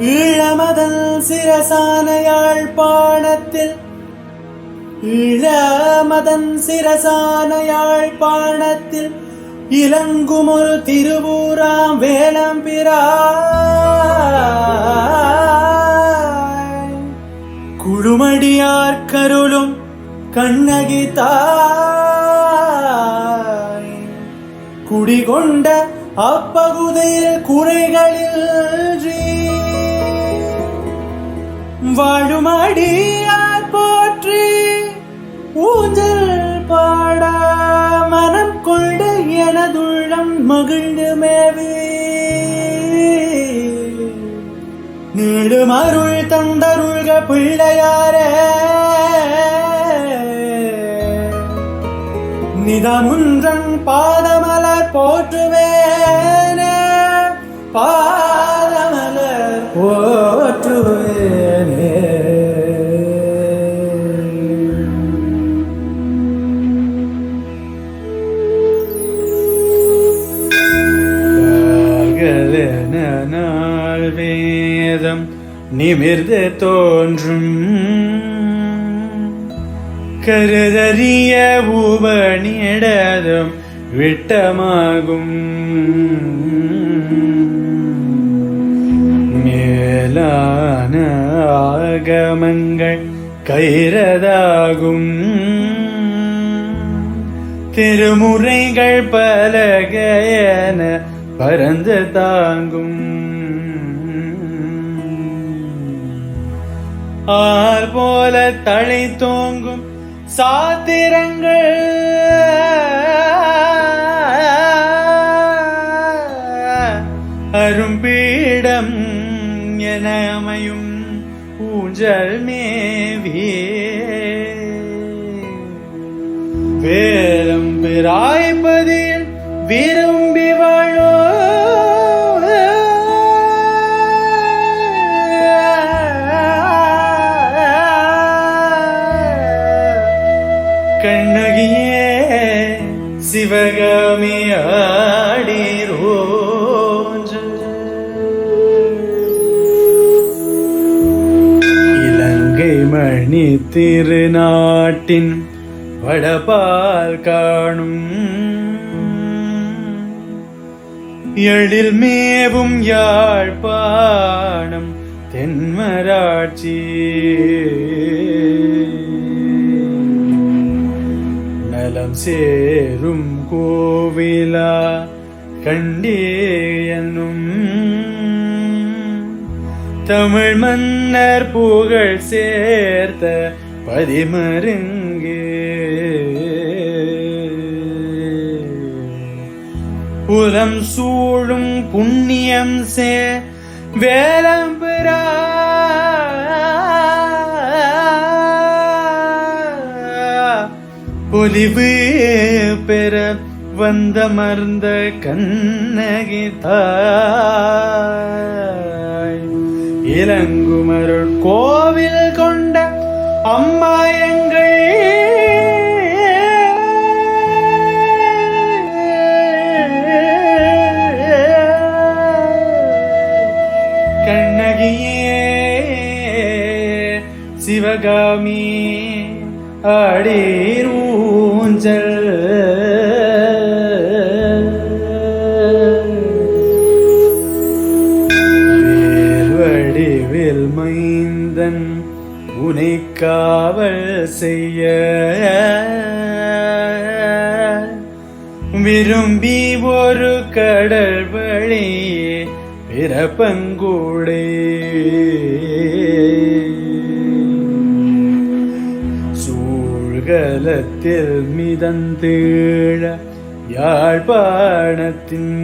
ஈழமதன் சிரசான யாழ்ப்பாணத்தில். ஈழமதன் சிரசான யாழ்ப்பாணத்தில் இலங்கும் ஒரு திருவூராம் வேலம்பிராய் குழுமடியார் கருளும் கண்ணகி குடிகொண்ட அப்பகுதியில் குறைகளில் வாழும் அடியார் போற்றி? ஊஞ்சல் பாட மனம் கொண்ட எனதுள்ளம் மகிழ்ந்து மேவி. நீடும் அருள் தந்தருள்க பிள்ளையாரே. நிதமுன்றன் பாதமலர் போற்றுவேனே. பாதமலர் போற்றுவேனே நிமிர்ந்து தோன்றும். கருதறிய உபனிடதும் விட்டமாகும். மேலான ஆகமங்கள் கைரதாகும் திருமுறைகள் பலகையன பரந்து தாங்கும். ஆர் போல தழை தோங்கும் சாத்திரங்கள். அரும்பீடம் என அமையும் ஊஞ்சல் மேவியே வேலம் பிராய்பதில் விரும்பி തിരുനാട്ടിൻ വടപാൽ കാണും. എഴിൽ മേവും യാഴ്പാണം തെന്മരാക്ഷി നലം സേരും കോവില കണ്ടേ தமிழ் மன்னர் புகழ் சேர்த்த பதிமருங்கு. புலம் சூழும் புண்ணியம் சே வேலம்புரா. பொலிவு பெற வந்தமர்ந்த கண்ணகி தாய். இளங்குமருள் கோவில் கொண்ட அம்மாயங்கள் கண்ணகியே சிவகாமி அடேரூஞ்சல் உனை காவல் செய்ய. விரும்பி ஒரு கடல் வழி பிறப்பங்கூடே. சூழ்கலத்தில் மிதந்தீழ யாழ்ப்பாணத்தின்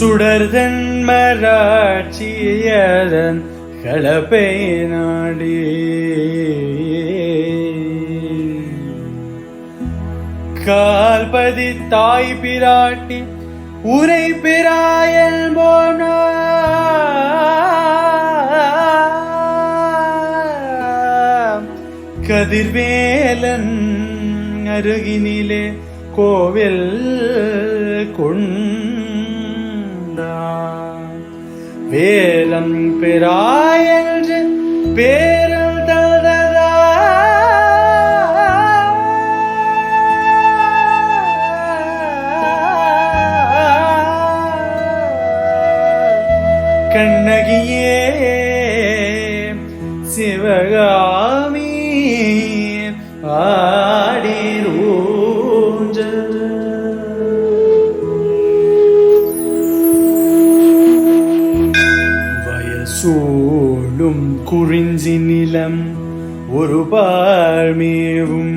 சுடர்தன் மராட்சியதன் கலப்பை நாடி கால்பதி தாய் பிராட்டி உரை பிராயல் போனா கதிர்வேலன் அருகினிலே கோவில் கொண்டான் வேலம் பெறாய் என்று பேரல் தந்ததா. கண்ணகியே சிவகா ஒரு பாழ்மேவும்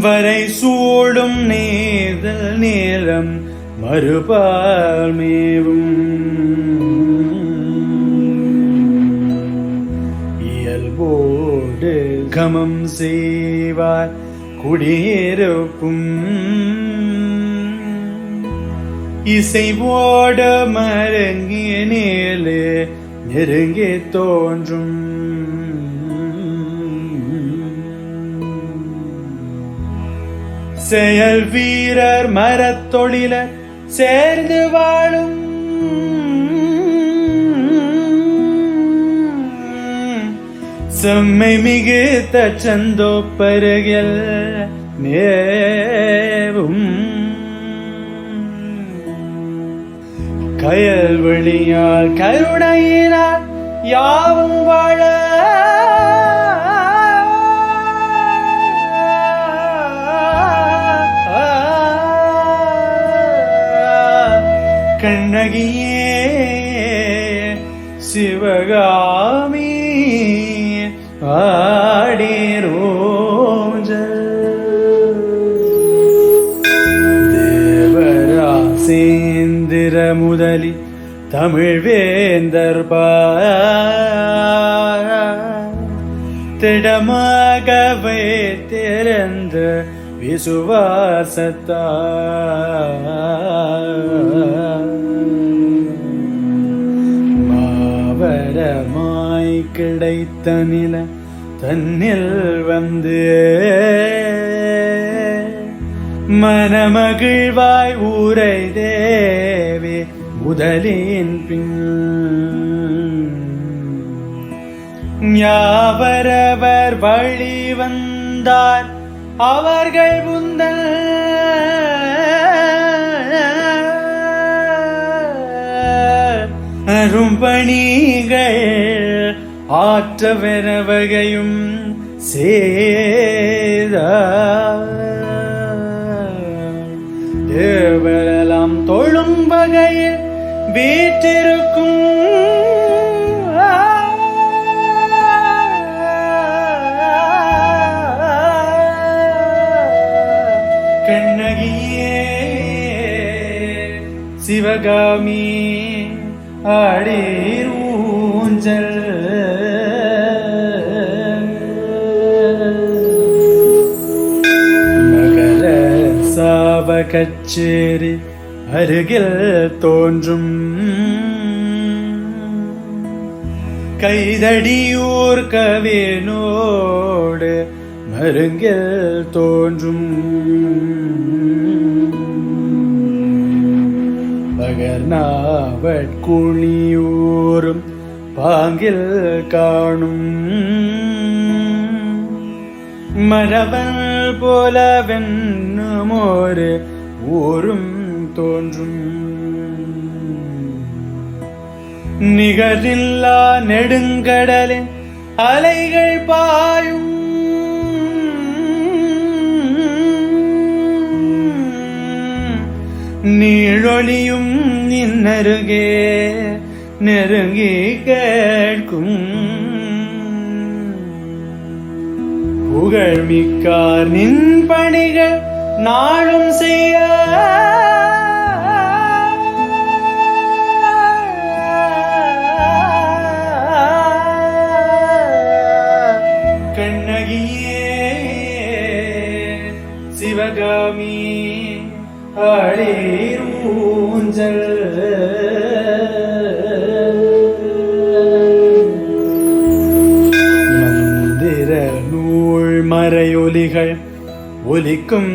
வரை சூடும் நேர்தல் நேரம் மறுபாழ்மேவும் இயல்போடு கமம் செய்வார் குடியிருப்பும். இசைவோட மரங்கிய நேலே நெருங்கி தோன்றும். செயல் வீரர் மரத்தொழிலர் சேர்ந்து வாழும். செம்மை மிகு தச்சந்தோப்பருகில் நேவும். கயல் வெளியால் கருணையினால் யாவும் வாழ. கண்ணகியே சிவகாமி. ஆ தமிழ் வேந்தர் திடமாகவே திறந்த விசுவாசத்தா மாவரமாய் கிடைத்த நில தன்னில் வந்து மனமகிழ்வாய் ஊரை தேவே முதலின் பின். யாவரவர் வழி வந்தார் அவர்கள் முந்தல். அரும்பணிகள் ஆற்றவெனவகையும் சேத தேவரெல்லாம் தொழும் வகையில் வீட்டிருக்கும் கண்ணகியே சிவகாமி ஆடீர் ஊஞ்சல். மகர சாவகச்சேரி അരുകിൽ തോഞ്ചും കൈതടിയൂർക്കവേനോട് മരുങ്കിൽ തോഞ്ചും പകർന്നാവട്കുണിയൂറും പാങ്കിൽ കാണും. മരവൻ പോലവെന്നുമോര് ഊരും தோன்றும். நிகரில்லா நெடுங்கடலின் அலைகள் பாயும். நீழொளியும் நின்னருகே நெருங்கி கேட்கும். புகழ்மிக்கார் நின் பணிகள் நாளும் செய்ய. கண்ணகியே சிவகாமி அழேரூஞ்சல் மந்திர நூல் மறையொலிகள் ஒலிக்கும்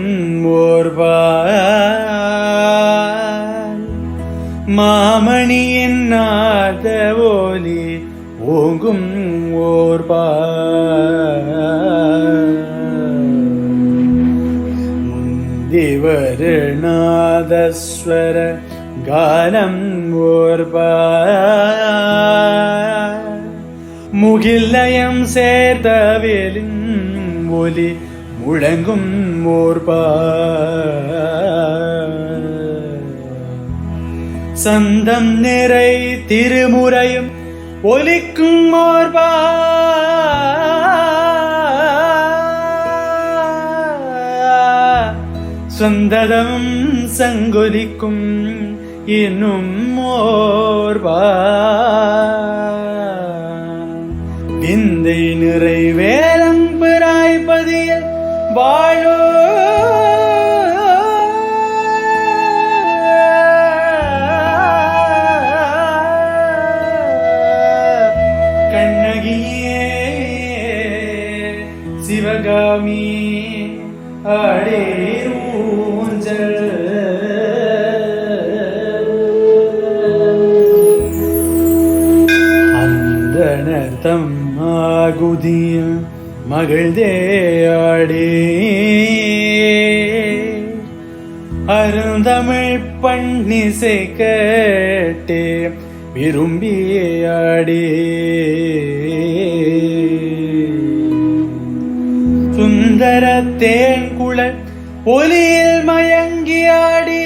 நாதஸ்வர கானம் ஓர் முகில்லயம் சேர்த்தவேலின் ஒலி முழங்கும் ஓர் சந்தம் நிறை திருமுறையும் ஒலிக்கும் ஓர்பா சுந்தரம் சங்கொலிக்கும் இன்னும் ஓர்வா. விந்தை நிறைவேறம் பிராய்பதிய வாழோ. மகிழ்ந்தேயாடி அருந்தமிழ் பண்ணிசை கேட்டே விரும்பியாடி சுந்தர தேன் குழல் ஒலியில் மயங்கியாடி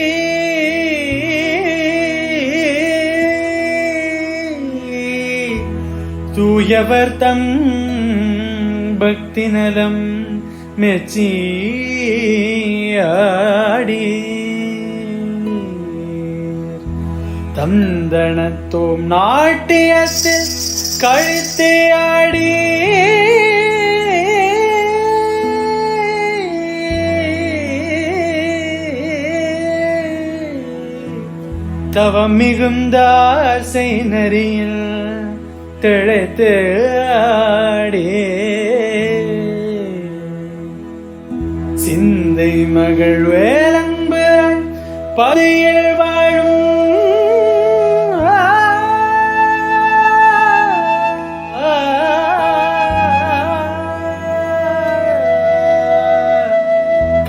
தூயவர் தம் பக்தி நலம் மெச்சியாடி. தந்தனத்தோம் நாட்டியத்தில் கழுத்தையாடி தவம் மிகுந்தார் செய்நறியில் திழைத்து ஆடே. சிந்தை மகள் வேலம்பு பதியில் வாழும்.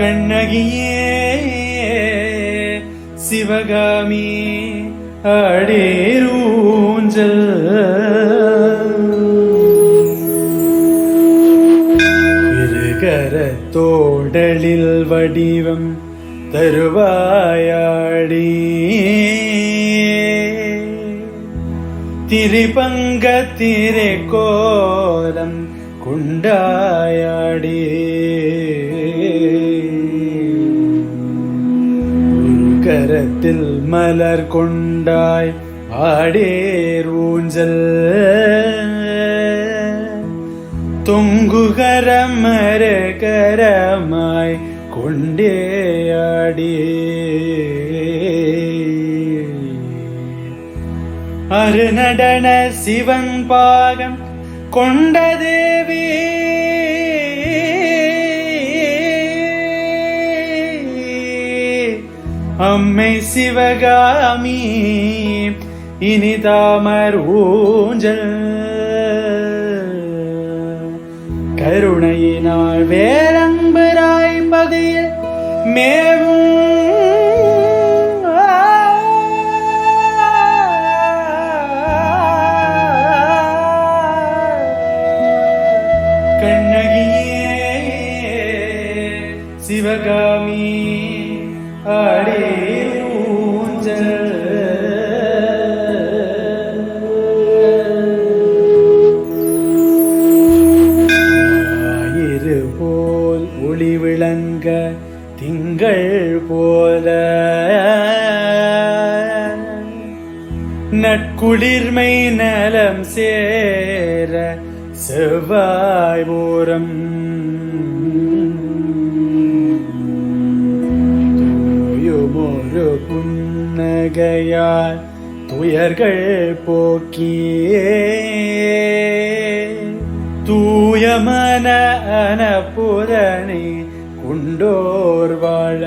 கண்ணகியே சிவகாமி அடேரூஞ்சல். உடலில் வடிவம் தருவாயாடி. திரிபங்க திரை கோலம் குண்டாயாடி. கரத்தில் மலர் கொண்டாய் ஆடேர் ஊஞ்சல். தொங்குகரம் மரகரமாய் கொண்டே ஆடி. அருநடன சிவன் பாகம் கொண்ட தேவி அம்மை சிவகாமி இனி தாமர் ஊஞ்சல். கருணையினால் வேரம்பராய் பதியில் மேவும் கண்ணகியே சிவகாமி அடே குளிர்மை நலம் சேர செவ்வாய் ஓரம். தூயுமொரு புன்னகையால் துயர்கள் போக்கியே. தூயமன அனப்புதனை குண்டோர் வாழ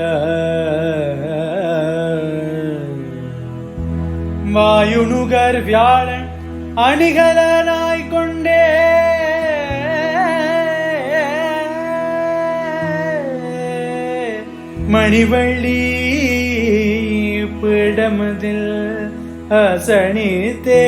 வாயுணுகர் வியாழன் அணிகலனாய் கொண்டே. மணிவள்ளி பிடமதில் அசனித்தே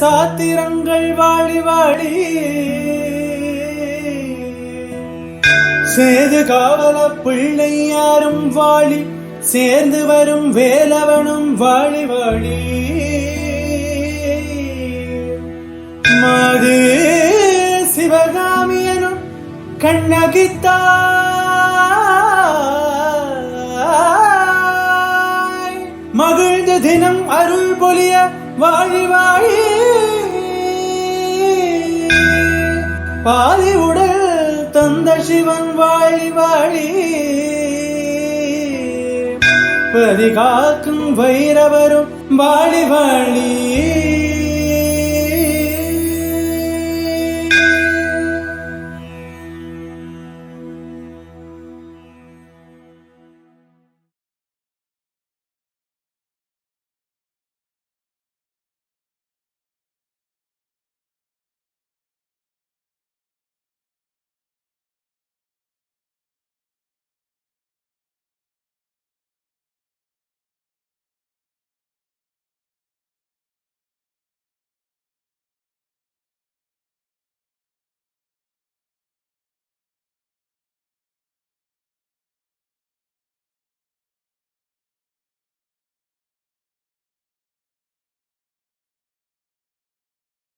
சாத்திரங்கள் வாழி வாழி சேது காவல பிள்ளை யாரும் வாழி சேர்ந்து வரும் வேலவனும் வாழி வாழி. மாது சிவகாமியனும் கண்ணகித்தா மகிழ்ந்த தினம் அருள் பொலிய வாழி வாழி பாதி உடல் தந்த சிவன் வாழி வாழி பதி காக்கும் வைரவரும் வாழி வாழி